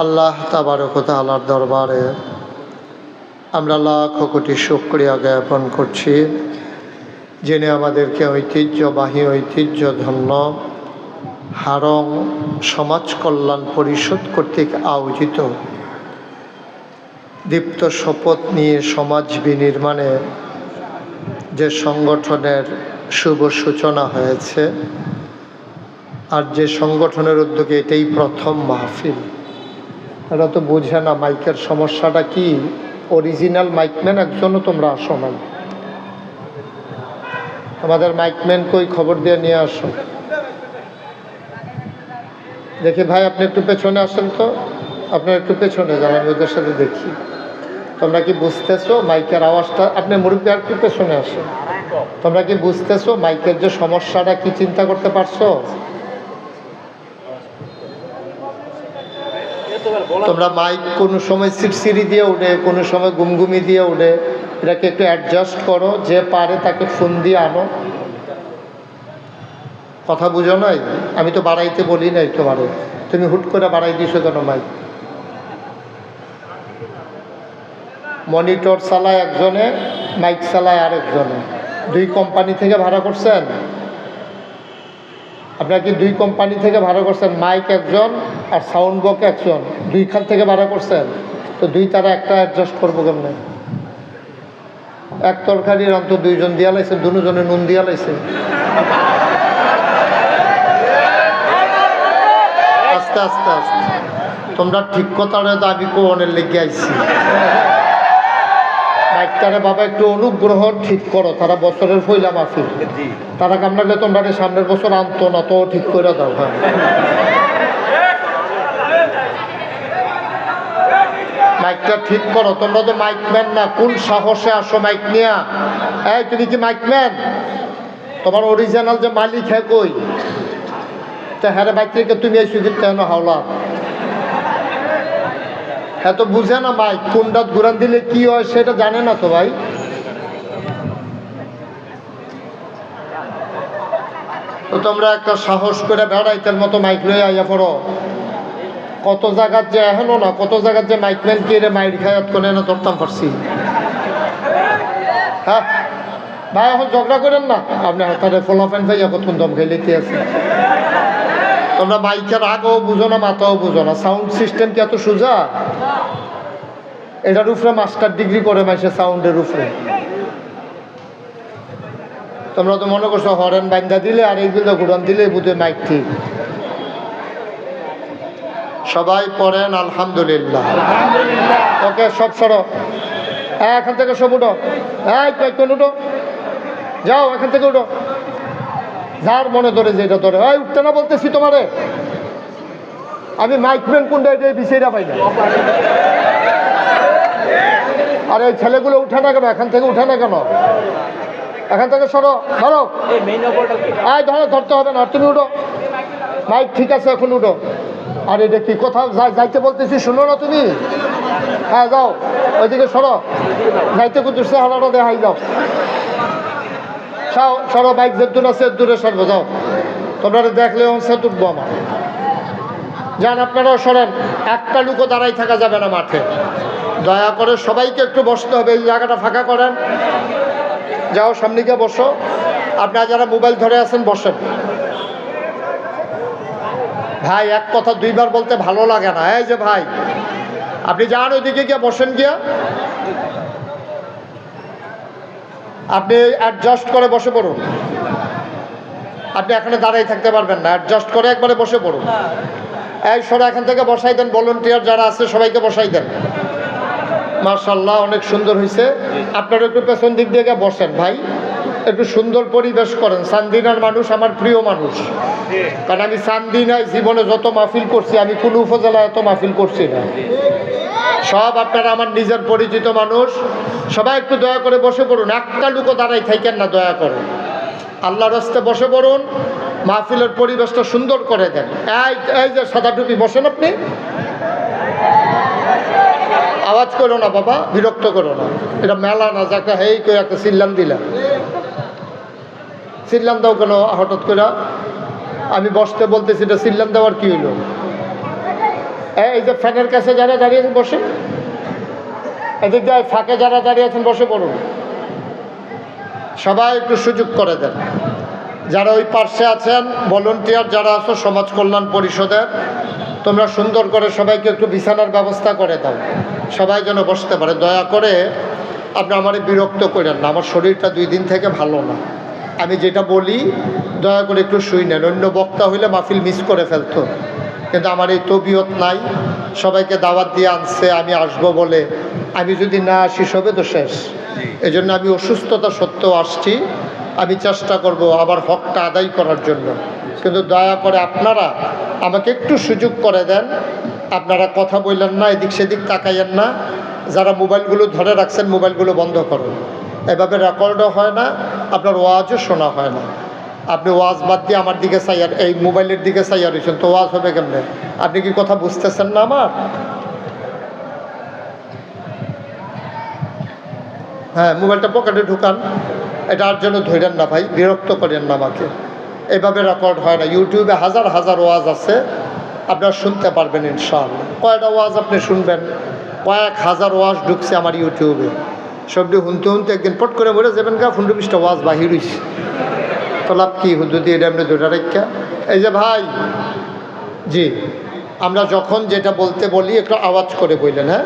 আল্লাহ তাবারকতা আল্লাহর দরবারে আমরা লাখ কোটি শুক্রিয়া জ্ঞাপন করছি, যিনি আমাদেরকে ঐতিহ্যবাহী ঐতিহ্য ধন্য হারং সমাজ কল্যাণ পরিষদ কর্তৃক আয়োজিত দীপ্ত শপথ নিয়ে সমাজ বিনির্মাণে যে সংগঠনের শুভ সূচনা হয়েছে, আর যে সংগঠনের উদ্যোগে এটাই প্রথম মাহফিল। এরা তো বুঝে না মাইকের সমস্যাটা কি? অরিজিনাল মাইকম্যান একজনও তোমরা আসো নাই। আমাদের মাইকম্যান কই? খবর দিয়ে নিয়ে আসো। দেখি ভাই, আপনি একটু পেছনে আসেন তো। আপনার একটু পেছনে যান, আমি ওদের সাথে দেখি। তোমরা কি বুঝতেছো মাইকের আওয়াজটা? আপনি মুরব্বী, আর একটু পেছনে আসেন। তোমরা কি বুঝতেছো মাইকের যে সমস্যাটা, কি চিন্তা করতে পারছ? তোমরা মাইক কোনো সময় সিটসিরি দিয়ে উঠে, কোনো সময় গুমগুমি দিয়ে উঠে, এটাকে একটু অ্যাডজাস্ট করো, যে পারে তাকে ফোন দিয়ে আনো। কথা বুঝো নাই? আমি তো বাড়াইতে বলি নাই তোমারে। তুমি হুট করে বাড়াই দিছো কেন মাইক মনিটর চালায় একজনে মাইক চালায় আরেকজনে। দুই কোম্পানি থেকে ভাড়া করছেন? আপনারা কি দুই কোম্পানি থেকে ভাড়া করছেন মাইক একজন আর সাউন্ড বক্স একজন। দুইখান থেকে ভাড়া করছেন। তো দুই তারা একটা অ্যাডজাস্ট করব কেমনে? এক তরকারির অন্ত দুইজন দিয়া লাইছে, দুজনে নুন দিয়া লাইছে। আস্তে আস্তে আস্তে। তোমরা ঠিক কথাটা দাবি কোনের লেগে আইছি। মাইকটারে বাবা একটু অনুগ্রহ ঠিক করো তারা বছরের ফইলা মাফি তারা কামনাকে তোমরা সামনের বছর আনতো না তো ঠিক করে দাও হ্যাঁ। মাইকটা ঠিক করো তোমরা তো মাইকম্যান না কোন সাহসে আসো মাইক নিয়া? এই তুমি কি মাইকম্যান তোমার অরিজিনাল যে মালিক হ্যাঁ কই? তা হ্যাঁ বাইক তুমি এই সুযোগ কেন হাওলা? হ্যাঁ তো বুঝে না মাইক কোনটা ঘুরান দিলে কি হয় সেটা জানে না তো ভাই। তো তোমরা একটা সাহস করে বেড়াইতের মতো মাইক লয়ে আইয়া পড়ো। কত জায়গার যে এখনও না, কত জায়গার যে মাইকম্যান কে রে মাইর খায়াত করে না ধরতাম পারছি। হ্যাঁ ভাই, এখন ঝগড়া করেন না? আপনি হাতারে ফলাফেন ভাইয়া কতক্ষণ দম খেলিতে আছে তোমরা মাইকের আগেও বুঝো না মাথাও বুঝো না। সাউন্ড সিস্টেম কি এত সোজা? এটার উপরে মাস্টার ডিগ্রি করে মাইসে সাউন্ডের উপরে। তোমরা তো মনে করছ হরেন বাইন্দা দিলে আর এইগুলো ঘুরান দিলে বুঝে মাইক ঠিক। সবাই পড়েন আলহামদুলিল্লাহ। ওকে সব সরো। হ্যাঁ এখান থেকে সব উঠো। হ্যাঁ কয়েকজন উঠো। যাও এখান থেকে উঠো। যার মনে ধরে যেটা ধরে। ওই উঠতে না বলতেছি তোমারে। আমি মাইকম্যান কোনটা, এটা বিষয়টা পাই না। আর এই ছেলেগুলো উঠে না কেন? এখান থেকে উঠে না কেন? এখান থেকে সরো ধরো আয় ধরো, ধরতে হবে না। তুমি উঠো। মাইক ঠিক আছে, এখন উঠো। আর এটা কি কোথাও যাই- যাইতে বলতেছি, শুনো না তুমি? হ্যাঁ যাও। ওইদিকে সরো। যাইতে কুতুসে হালাটা দেখাই যাও। সরো বাইক, যে দূর আছে, দূরে সরবো, যাও। তোমরা দেখলে সে তুটবো আমার। যান, আপনারাও সরেন। একটা লুকো দাঁড়াই থাকা যাবে না মাঠে। দয়া করে সবাইকে একটু বসতে হবে, এই জায়গাটা ফাঁকা করেন। যাও, সামনে গিয়ে বসো। আপনারা যারা মোবাইল ধরে আছেন, বসেন। ভাই, এক কথা দুইবার বলতে ভালো লাগে না। এই যে ভাই, আপনি যান ওইদিকে গিয়ে, বসেন গিয়া। আপনি অ্যাডজাস্ট করে বসে পড়ুন। আপনি এখানে দাঁড়াই থাকতে পারবেন না অ্যাডজাস্ট করে একবারে বসে পড়ুন। এই সরে এখান থেকে বসাই দেন ভলেন্টিয়ার যারা আছে সবাইকে বসাই দেন। মার্শাল্লাহ অনেক সুন্দর হয়েছে আপনারা একটু পেছন দিক দিয়ে বসেন ভাই। একটু সুন্দর পরিবেশ করেন। সান্দিনার মানুষ আমার প্রিয় মানুষ। কারণ আমি সান্দিনায় জীবনে যত মাহফিল করছি, আমি কোনো উপজেলায় এত মাহফিল করছি না। সব আপনারা আমার নিজের পরিচিত মানুষ। সবাই একটু দয়া করে বসে পড়ুন। একটা লুকো দাঁড়াই থাকেন না, দয়া করে আল্লাহর রাস্তে বসে পড়ুন। মাহফিলের পরিবেশটা সুন্দর করে দেন। এই এই যে সাদা টুপি বসেন আপনি। আওয়াজ করো না বাবা, বিরক্ত করো না। এটা মেলা না, যাকে, হেই করে একটা সিল্লাম দিলাম। সিল্লাম দাও কেন, হঠাৎ করে। আমি বসতে বলতেছি, এটা সিল্লাম দেওয়ার কি হইল? এই যে ফ্যানের কাছে যারা দাঁড়িয়ে আছেন, বসে। এদিক দিয়ে ফাঁকে যারা দাঁড়িয়ে আছেন, বসে পড়ুন। সবাই একটু সুযোগ করে দেন। যারা ওই পার্শ্বে আছেন, ভলেন্টিয়ার যারা আছো, সমাজ কল্যাণ পরিষদের, তোমরা সুন্দর করে সবাইকে একটু বিছানার ব্যবস্থা করে দাও। সবাই যেন বসতে পারে। দয়া করে আপনি আমার বিরক্ত করেন না। আমার শরীরটা দুই দিন থেকে ভালো না। আমি যেটা বলি, দয়া করে একটু শুই নেন। অন্য বক্তা হইলে মাহফিল মিস করে ফেলতো। কিন্তু আমার এই তবিয়ত নাই। সবাইকে দাওয়াত দিয়ে আনছে আমি আসব বলে। আমি যদি না আসি সবে তো শেষ। এই জন্য আমি অসুস্থতা সত্ত্বেও আসছি। আমি চেষ্টা করব আবার হকটা আদায় করার জন্য। কিন্তু দয়া করে আপনারা আমাকে একটু সুযোগ করে দেন। আপনারা কথা বললেন না এদিক সেদিক তাকাইয়েন না। যারা মোবাইলগুলো ধরে রাখছেন মোবাইলগুলো বন্ধ করুন। এভাবে রেকর্ডও হয় না আপনার ওয়াজও শোনা হয় না। আপনি ওয়াজ বাদ দিয়ে আমার দিকে চাইয়ার এই মোবাইলের দিকে চাইয়া রয়েছেন তো ওয়াজ হবে কেমনে? আপনি কি কথা বুঝতেছেন না আমার? হ্যাঁ মোবাইলটা পকেটে ঢুকান। এটা আর জন্য ধরেন না ভাই, বিরক্ত করেন না আমাকে। এভাবে রেকর্ড হয় না। ইউটিউবে হাজার হাজার ওয়াজ আছে। আপনারা শুনতে পারবেন ইনশাআল্লাহ। কয়টা ওয়াজ আপনি শুনবেন? কয়েক হাজার ওয়াজ ঢুকছে আমার ইউটিউবে সবটি শুনতে শুনতে একদিন পট করে বলে যাবেন গা ফুন্ডু বিশটা ওয়াজ বাহির হইছে। তো কি যদি এটা দুটা রেখা? এই যে ভাই, জি, আমরা যখন যেটা বলতে বলি, একটু আওয়াজ করে বললেন হ্যাঁ?